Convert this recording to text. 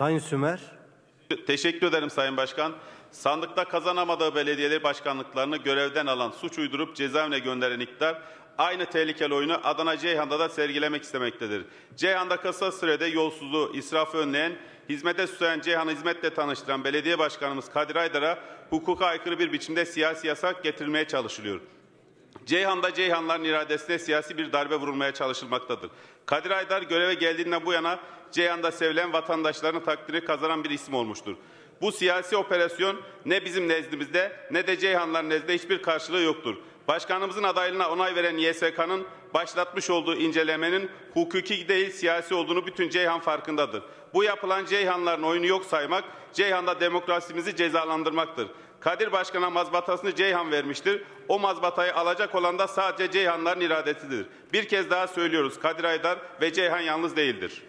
Sayın Sümer. Teşekkür ederim Sayın Başkan. Sandıkta kazanamadığı belediyeleri başkanlıklarını görevden alan, suç uydurup cezaevine gönderen iktidar aynı tehlikeli oyunu Adana Ceyhan'da da sergilemek istemektedir. Ceyhan'da kısa sürede yolsuzluğu, israfı önleyen, hizmete süren Ceyhan'ı hizmetle tanıştıran belediye başkanımız Kadir Aydar'a hukuka aykırı bir biçimde siyasi yasak getirilmeye çalışılıyor. Ceyhan'da Ceyhanların iradesine siyasi bir darbe vurulmaya çalışılmaktadır. Kadir Aydar göreve geldiğinden bu yana Ceyhan'da sevilen vatandaşların takdiri kazanan bir isim olmuştur. Bu siyasi operasyon ne bizim nezdimizde ne de Ceyhanlıların nezdinde hiçbir karşılığı yoktur. Başkanımızın adaylığına onay veren YSK'nın başlatmış olduğu incelemenin hukuki değil siyasi olduğunu bütün Ceyhan farkındadır. Bu yapılan Ceyhanlıların oyunu yok saymak, Ceyhan'da demokrasimizi cezalandırmaktır. Kadir Başkan'a mazbatasını Ceyhan vermiştir. O mazbatayı alacak olan da sadece Ceyhanların iradesidir. Bir kez daha söylüyoruz Kadir Aydar ve Ceyhan yalnız değildir.